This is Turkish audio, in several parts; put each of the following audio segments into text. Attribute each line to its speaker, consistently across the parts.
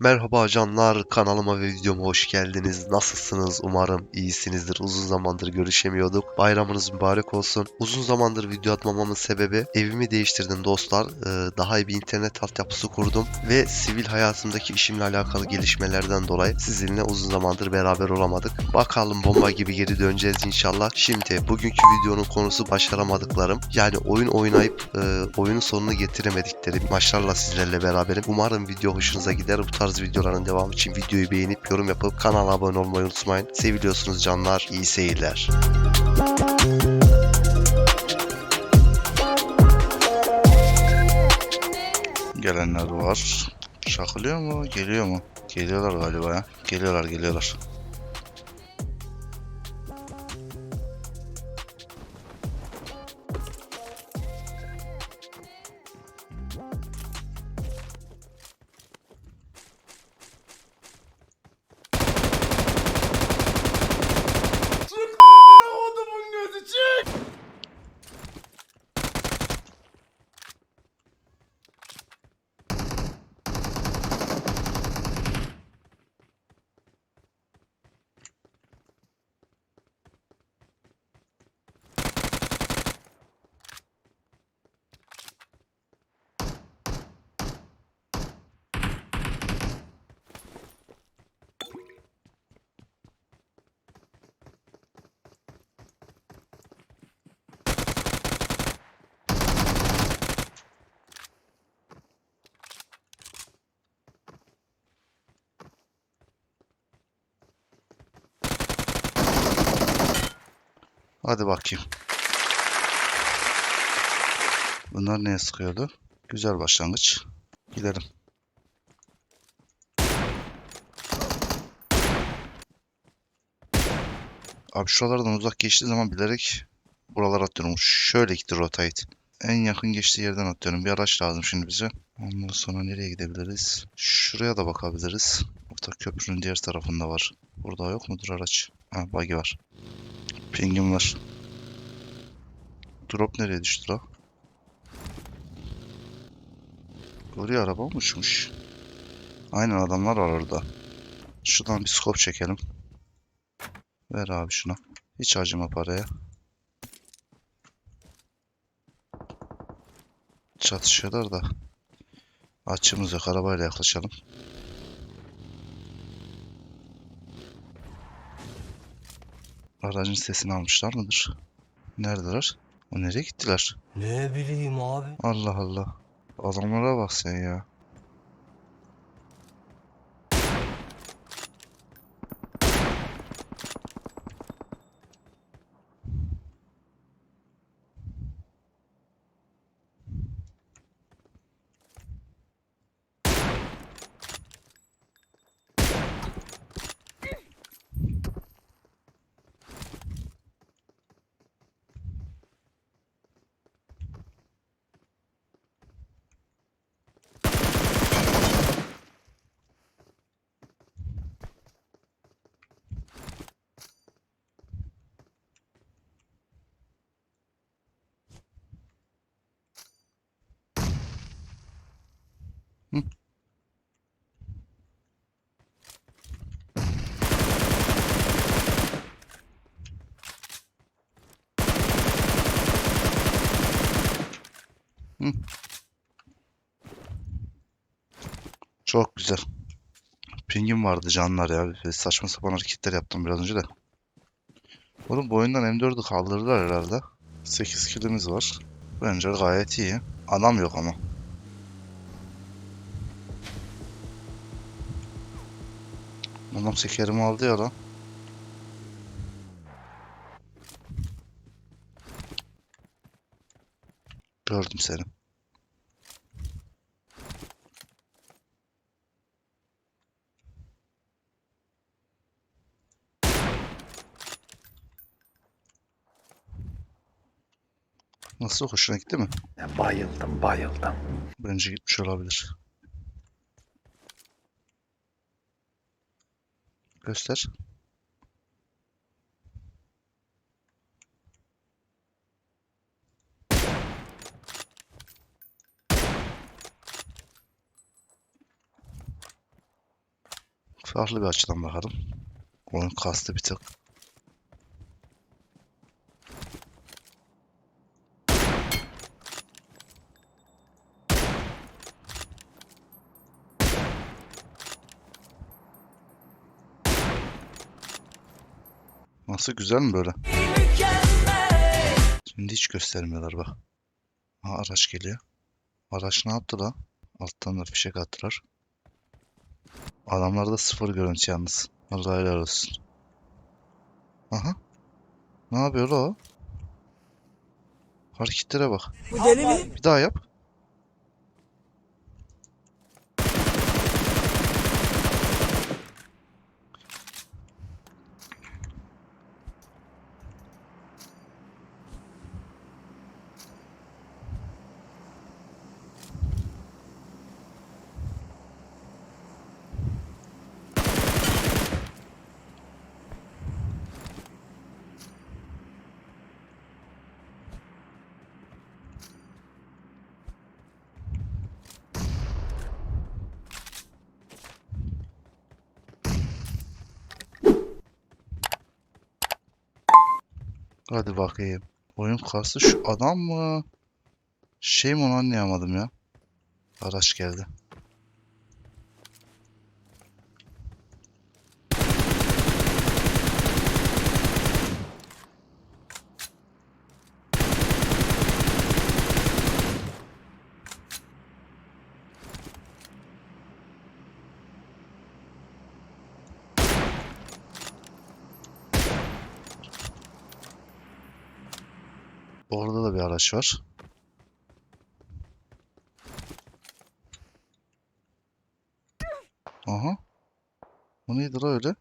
Speaker 1: Merhaba canlar, kanalıma ve videoma hoş geldiniz. Nasılsınız? Umarım iyisinizdir. Uzun zamandır görüşemiyorduk. Bayramınız mübarek olsun. Uzun zamandır video atmamamın sebebi evimi değiştirdim dostlar. Ee, daha iyi bir internet altyapısı kurdum ve sivil hayatımdaki işimle alakalı gelişmelerden dolayı sizinle uzun zamandır beraber olamadık. Bakalım bomba gibi geri döneceğiz inşallah. Şimdi bugünkü videonun konusu başaramadıklarım. Yani oyun oynayıp e, oyunun sonunu getiremediklerim maçlarla sizlerle beraberim. Umarım video hoşunuza gider. Bu tarz videoların devamı için videoyu beğenip yorum yapıp kanala abone olmayı unutmayın. Seviliyorsunuz canlar. İyi seyirler.
Speaker 2: Gelenler var. Şakılıyor mu? Geliyor mu? Geliyorlar galiba ya. Geliyorlar geliyorlar. Hadi bakayım. Bunlar neye sıkıyordu? Güzel başlangıç. Gidelim. Abi şuralardan uzak geçtiği zaman bilerek buralara atıyorum. Şöyle gitti rotate. En yakın geçtiği yerden atıyorum. Bir araç lazım şimdi bize. Ondan sonra nereye gidebiliriz? Şuraya da bakabiliriz. Orta köprünün diğer tarafında var. Burada yok mudur araç? Ha buggy var. Pingim var. Drop nereye düştü la? Oraya araba mı uçmuş? Aynen adamlar var orada. Şuradan bir scope çekelim. Ver abi şuna. Hiç acıma paraya. Çatışıyorlar da. Açımız yok. Arabayla yaklaşalım. Aracın sesini almışlar mıdır? Neredeler? O nereye gittiler?
Speaker 3: Ne bileyim abi.
Speaker 2: Allah Allah. Adamlara bak sen ya. Çok güzel. Pingim vardı canlar ya. Saçma sapan hareketler yaptım biraz önce de. Oğlum bu oyundan M4'ü kaldırdılar herhalde. 8 killimiz var. Bence gayet iyi. Adam yok ama. Adam sekerimi aldı ya lan. Gördüm seni. Nasıl hoşuna gitti mi?
Speaker 3: Ya bayıldım bayıldım.
Speaker 2: Bence gitmiş olabilir. Göster.
Speaker 4: Farklı bir açıdan bakalım. Oyun kastı bir tık. Nasıl güzel mi böyle? Şimdi hiç göstermiyorlar bak. Ha araç geliyor. Araç ne yaptı lan? Alttan da fişek attılar. Adamlarda sıfır görüntü yalnız. Allah helal olsun. Aha. Ne yapıyor o? Hareketlere bak.
Speaker 5: Bu deli mi?
Speaker 4: Bir daha yap. Hadi bakayım. Oyun kastı şu adam mı? Şey mi onu anlayamadım ya. Araç geldi. Orada da bir araç var. Aha. O neydi la öyle?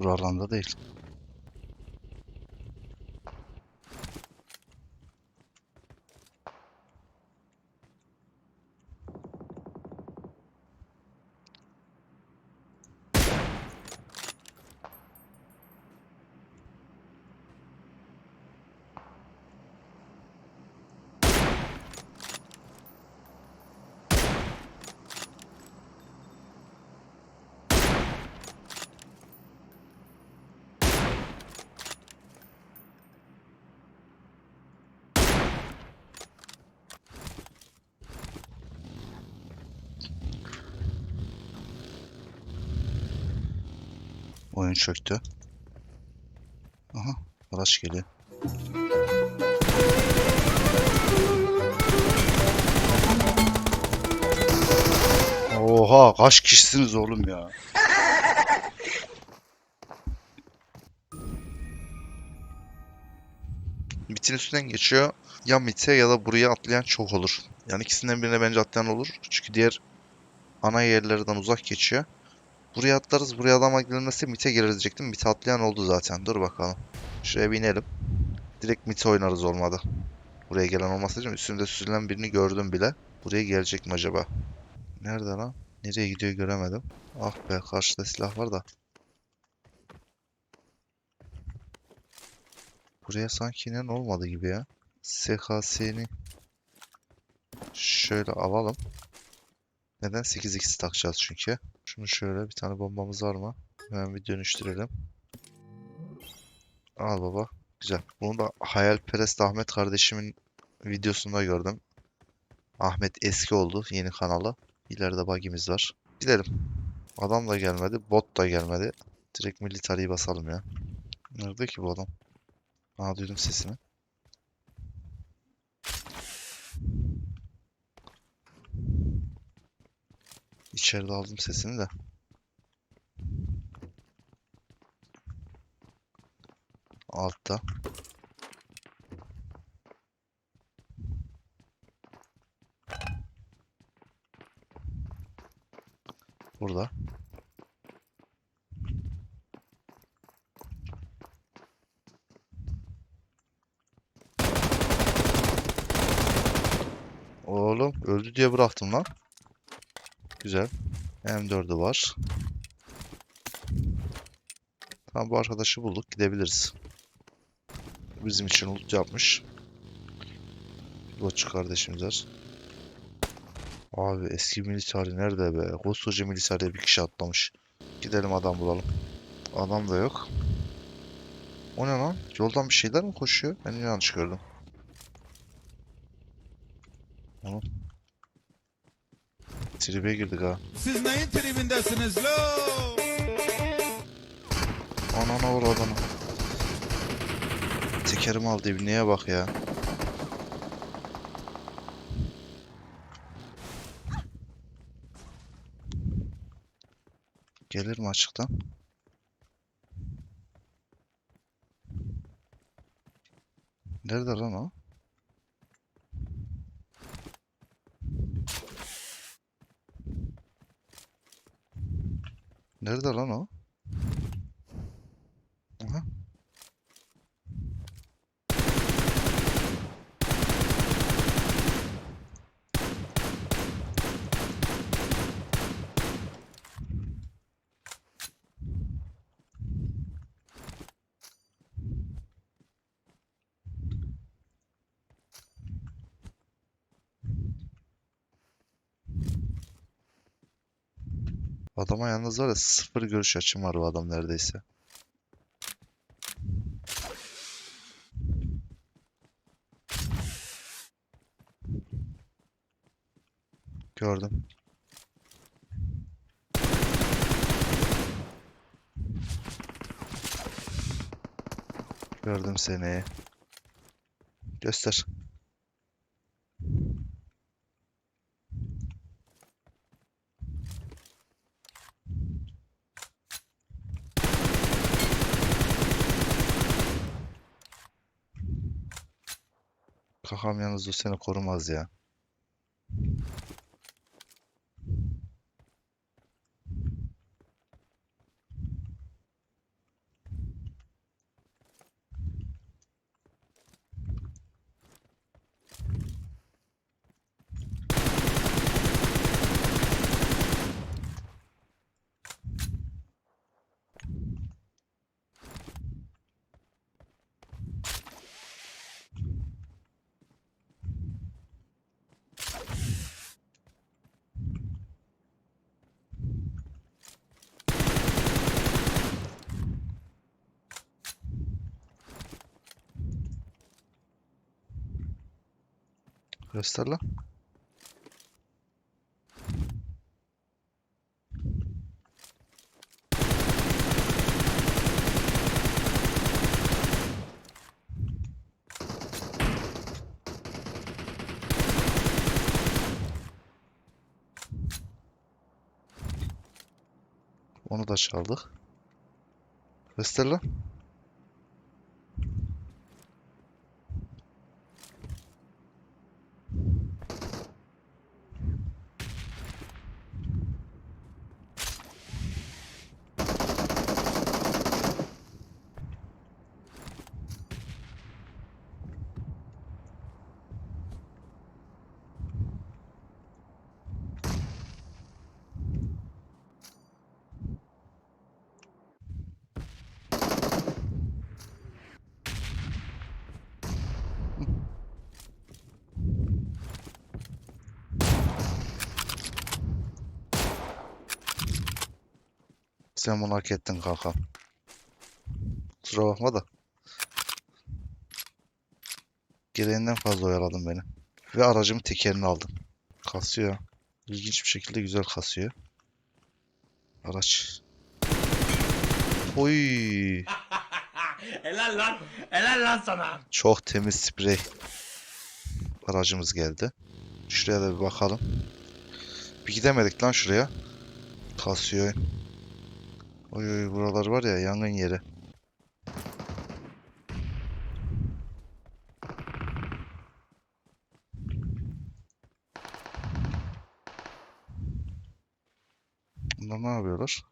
Speaker 4: Buralarda değil. Oyun çöktü. Aha, araç geliyor. Oha, kaç kişisiniz oğlum ya?
Speaker 2: MIT'in üstünden geçiyor. Ya MIT'e ya da buraya atlayan çok olur. Yani ikisinden birine bence atlayan olur. Çünkü diğer ana yerlerden uzak geçiyor. Buraya atlarız. Buraya adam gelmezse MIT'e gireriz diyecektim. MIT'e atlayan oldu zaten. Dur bakalım. Şuraya bir inelim. Direkt MIT'e oynarız olmadı. Buraya gelen olmasa için üstünde süzülen birini gördüm bile. Buraya gelecek mi acaba? Nerede lan? Nereye gidiyor göremedim. Ah be karşıda silah var da. Buraya sanki inen olmadı gibi ya. SKS'ni şöyle alalım. Neden? 8x takacağız çünkü. Şunu şöyle bir tane bombamız var mı? Hemen bir dönüştürelim. Al baba. Güzel. Bunu da Hayalperest Ahmet kardeşimin videosunda gördüm. Ahmet eski oldu. Yeni kanalı. İleride bug'imiz var. Gidelim. Adam da gelmedi. Bot da gelmedi. Direkt militariyi basalım ya. Nerede ki bu adam? Aa duydum sesini. İçeride aldım sesini de. Altta. Burada. Oğlum öldü diye bıraktım lan. Güzel. M4'ü var. Tamam bu arkadaşı bulduk. Gidebiliriz. Bizim için loot yapmış. Lootçu kardeşimiz var. Abi eski militari nerede be? Koskoca militariye bir kişi atlamış. Gidelim adam bulalım. Adam da yok. O ne lan? Yoldan bir şeyler mi koşuyor? Ben yanlış gördüm. Tribe girdik ha.
Speaker 6: Siz neyin tribindesiniz lo?
Speaker 2: Anana vur adamı. Tekerim aldı ibneye bak ya. Gelir mi açıktan? Nerede lan o? Nerede lan o? Aha. Adama yalnız var ya sıfır görüş açım var bu adam neredeyse. Gördüm. Gördüm seni. Göster. Kakam yalnız o seni korumaz ya. Göster lan. Onu da çaldık. Göster lan. Sen bunu hak ettin kankam. Kusura bakma da. Gereğinden fazla oyaladın beni. Ve aracımın tekerini aldın. Kasıyor. İlginç bir şekilde güzel kasıyor. Araç. Oy,
Speaker 3: Helal lan. Helal lan sana.
Speaker 2: çok temiz sprey. Aracımız geldi. Şuraya da bir bakalım. Bir gidemedik lan şuraya. Kasıyor. Oy oy buralar var ya yangın yeri. Bunlar ne yapıyorlar?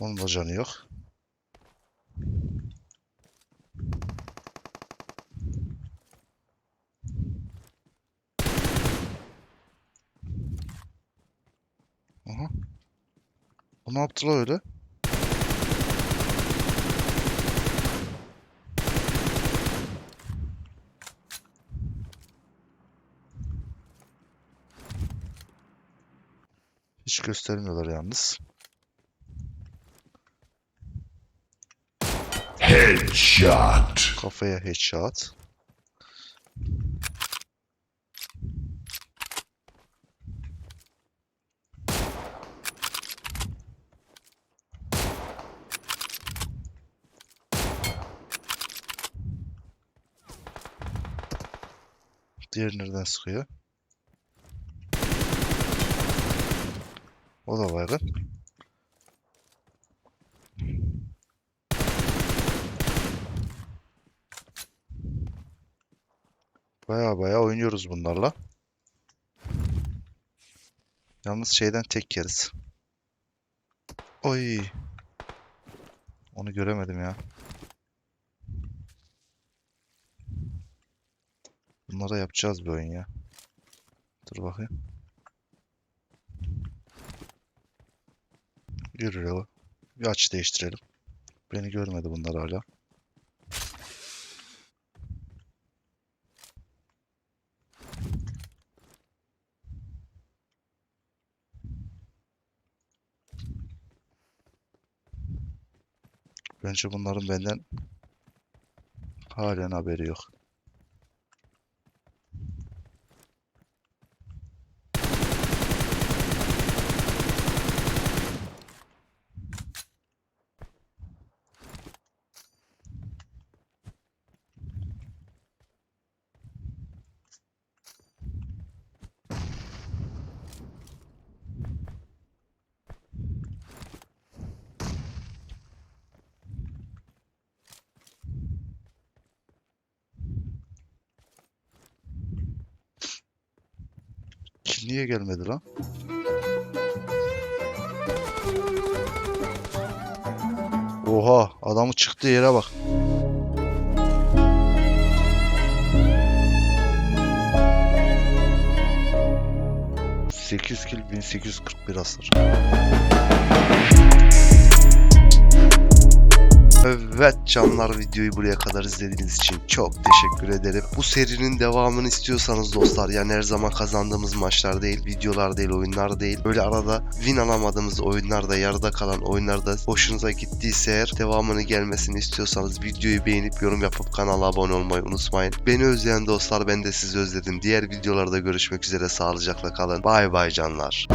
Speaker 2: Onun da canı yok. Aha. O ne yaptı la öyle? Hiç göstermiyorlar yalnız.
Speaker 6: Headshot.
Speaker 2: Kafaya headshot. Diğer nereden sıkıyor? O da baygın. Baya baya oynuyoruz bunlarla. Yalnız şeyden tek yeriz. Oy. Onu göremedim ya. Bunlara yapacağız bir oyun ya. Dur bakayım. Yürü Reva. Bir açı değiştirelim. Beni görmedi bunlar hala. Bence bunların benden halen haberi yok. Kill niye gelmedi lan? Oha adamı çıktığı yere bak. Sekiz kill 1841 hasar.
Speaker 1: Evet canlar videoyu buraya kadar izlediğiniz için çok teşekkür ederim. Bu serinin devamını istiyorsanız dostlar yani her zaman kazandığımız maçlar değil, videolar değil, oyunlar değil. Böyle arada win alamadığımız oyunlarda, yarıda kalan oyunlarda hoşunuza gittiyse eğer devamını gelmesini istiyorsanız videoyu beğenip yorum yapıp kanala abone olmayı unutmayın. Beni özleyen dostlar ben de sizi özledim. Diğer videolarda görüşmek üzere sağlıcakla kalın. Bay bay canlar.